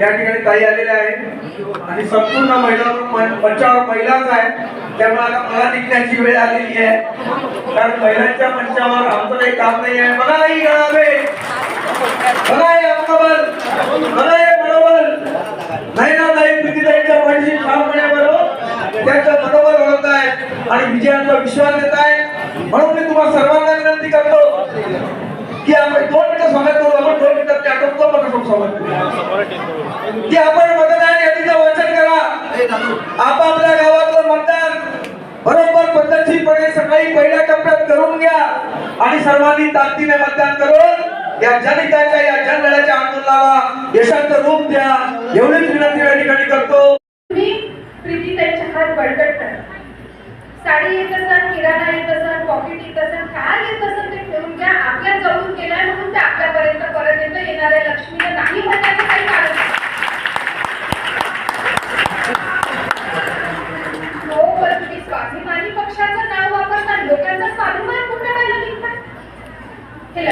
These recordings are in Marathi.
या ठिकाणी ताई आलेल्या आहेत. आणि संपूर्ण महिला मंचावर महिलाच आहे त्यामुळे आता मला निघण्याची वेळ आलेली आहे. कारण महिलांच्या मंचावर आमचं काही काम नाही आहे. मलाही ही गळावे बघा हे अंगबल. बघा हे नाही ना नाही प्रीतीताईच्या पाठीशी ठाम होण्याबरोबर त्यांच्या बरोबर ओळखत आहे. आणि विजयाचा विश्वास देत आहे. म्हणून मी तुम्हाला सर्वांना विनंती करतो की आपण दोन की आपण मतदान यादीचं वाचन करा. आपापल्या गावातलं मतदान बरोबर पद्धतशीरपणे सकाळी पहिल्या टप्प्यात करून घ्या आणि सर्वांनी ताकदीने मतदान करून या जनहिताच्या या जनलढ्याच्या आंदोलनाला यशाचं रूप द्या. एवढीच विनंती या ठिकाणी करतो. तुम्ही प्रीतीताईच्या हात बळकट करा साडी येत असेल किराणा येत असेल पॉकेट येत असेल काय येत असेल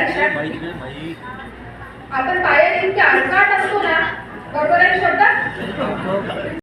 लक्षात आपण पाया इतके अडकाट असतो ना